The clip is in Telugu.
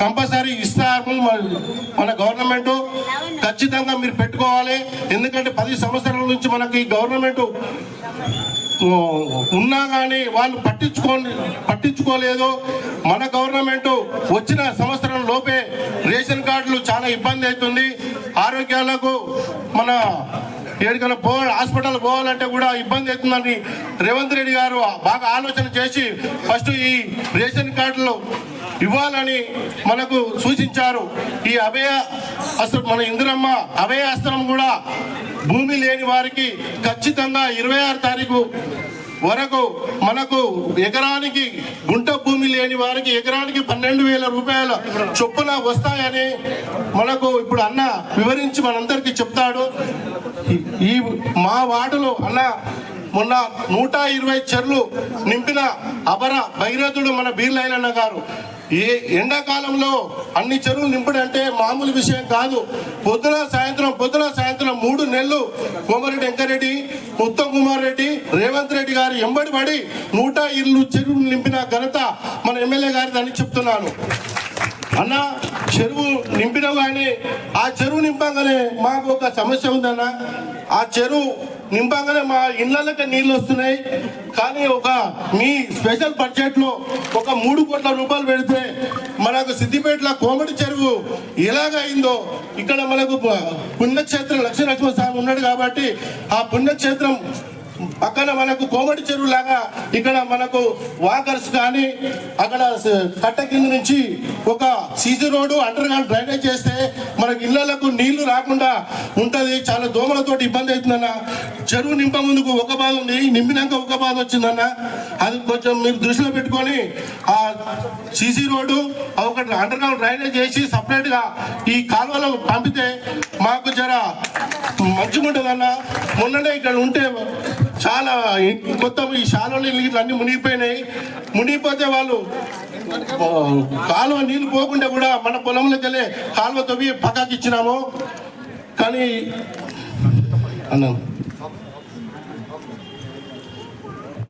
కంపల్సరీ ఇస్తారు మన- గవర్నమెంట్. ఖచ్చితంగా మీరు పెట్టుకోవాలి. ఎందుకంటే పది సంవత్సరాల నుంచి మనకి గవర్నమెంట్ ఉన్నా కానీ వాళ్ళు పట్టించుకోని పట్టించుకోలేదు. మన గవర్నమెంట్ వచ్చిన సంవత్సరం లోపే రేషన్ కార్డులు చాలా ఇబ్బంది అవుతుంది. ఆరోగ్యాలకు మన ఎక్కడికైనా పో హాస్పిటల్ పోవాలంటే కూడా ఇబ్బంది అవుతుందని రేవంత్ రెడ్డి గారు బాగా ఆలోచన చేసి ఫస్ట్ ఈ రేషన్ కార్డులు ఇవ్వాలని మనకు సూచించారు. ఈ అభయ అస్త్రం మన ఇందిరమ్మ అభయ అస్త్రం కూడా భూమి లేని వారికి ఖచ్చితంగా ఇరవై ఆరు తారీఖు వరకు మనకు ఎకరానికి గుంట భూమి లేని వారికి ఎకరానికి పన్నెండు వేల రూపాయల చొప్పున వస్తాయని మనకు ఇప్పుడు అన్న వివరించి మనందరికీ చెప్తాడు. ఈ- మా వార్డులో అన్న మొన్న నూట ఇరవై చెర్లు నింపిన అపర భగీరథుడు మన బీర్లైలన్న గారు. ఈ ఎండాకాలంలో అన్ని చెరువులు నింపడంటే మామూలు విషయం కాదు. పొద్దున సాయంత్రం పొద్దున సాయంత్రం మూడు నెలలు కోమరెడ్డి వెంకరెడ్డి ఉత్తమ్ కుమార్ రెడ్డి రేవంత్ రెడ్డి గారు ఎంబడి పడి నూట ఇల్లు చెరువు నింపిన ఘనత మన ఎమ్మెల్యే గారిది అని చెప్తున్నాను. అన్న చెరువు నింపిన కానీ ఆ చెరువు నింపంగానే మాకు ఒక సమస్య ఉందన్న. ఆ చెరువు నింపంగానే మా ఇళ్ళకి నీళ్ళు వస్తున్నాయి. కానీ ఒక మీ స్పెషల్ బడ్జెట్లో ఒక మూడు కోట్ల రూపాయలు పెడితే మనకు సిద్దిపేటలో కోమటి చెరువు ఎలాగ అయిందో ఇక్కడ మనకు పుణ్యక్షేత్రం పుణ్యక్షేత్రం లక్ష్మీనరసింహ స్వామి ఉన్నాడు కాబట్టి ఆ పుణ్యక్షేత్రం పక్కన మనకు కోమటి చెరువు లాగా ఇక్కడ మనకు వాకర్స్ కానీ అక్కడ కట్ట కింద నుంచి ఒక CC road underground drainage చేస్తే మనకి ఇళ్ళకు నీళ్ళు రాకుండా ఉంటది. చాలా దోమలతోటి ఇబ్బంది అవుతుందన్న. చెరువు నింప ముందుకు ఒక బాధ ఉంది. నింపినాక ఒక బాధ వచ్చిందన్న. అది కొంచెం మీరు దృష్టిలో పెట్టుకొని ఆ సీసీ రోడ్డు ఒకటి అండర్ గ్రౌండ్ డ్రైనేజ్ చేసి సపరేట్గా ఈ కాలువలో పంపితే మాకు జర మంచిగా ఉంటుందన్న మొన్ననే ఇక్కడ ఉంటే చాలా ఇ- మొత్తం ఈ శాలలో నీళ్ళు అన్ని మునిగిపోయినాయి. మునిగిపోతే వాళ్ళు కాలువ నీళ్ళు పోకుండా కూడా మన పొలంలోకి వెళ్ళే కాలువ తవ్వి పక్కకి ఇచ్చినాము. కానీ అన్నాను